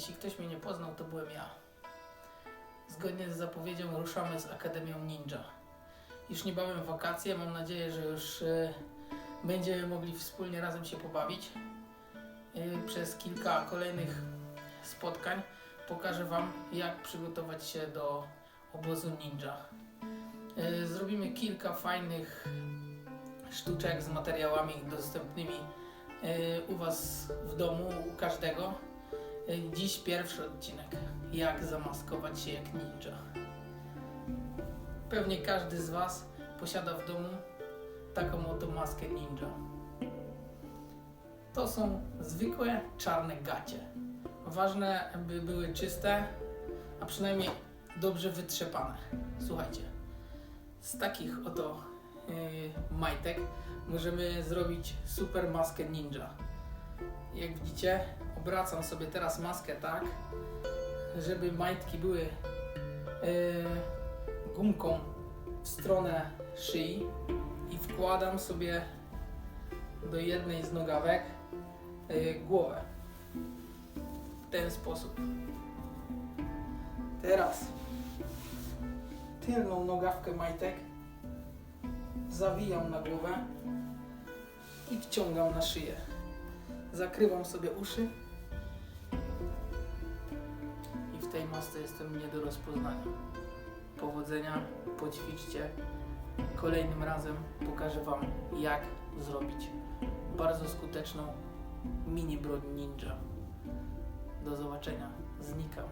Jeśli ktoś mnie nie poznał, to byłem ja. Zgodnie z zapowiedzią ruszamy z Akademią Ninja. Już niebawem wakacje, mam nadzieję, że już e, będziemy mogli wspólnie razem się pobawić. E, przez kilka kolejnych spotkań pokażę Wam, jak przygotować się do obozu ninja. E, Zrobimy kilka fajnych sztuczek z materiałami dostępnymi e, u Was w domu, u każdego. Dziś pierwszy odcinek. Jak zamaskować się jak ninja. Pewnie każdy z Was posiada w domu taką oto maskę ninja. To są zwykłe czarne gacie. Ważne, by były czyste, a przynajmniej dobrze wytrzepane. Słuchajcie, z takich oto yy, majtek możemy zrobić super maskę ninja. Jak widzicie, obracam sobie teraz maskę tak, żeby majtki były yy, gumką w stronę szyi i wkładam sobie do jednej z nogawek yy, głowę. W ten sposób. Teraz tylną nogawkę majtek zawijam na głowę i wciągam na szyję. Zakrywam sobie uszy tej masce jestem nie do rozpoznania. Powodzenia, poćwiczcie. Kolejnym razem pokażę Wam, jak zrobić bardzo skuteczną mini broń ninja. Do zobaczenia. Znikam.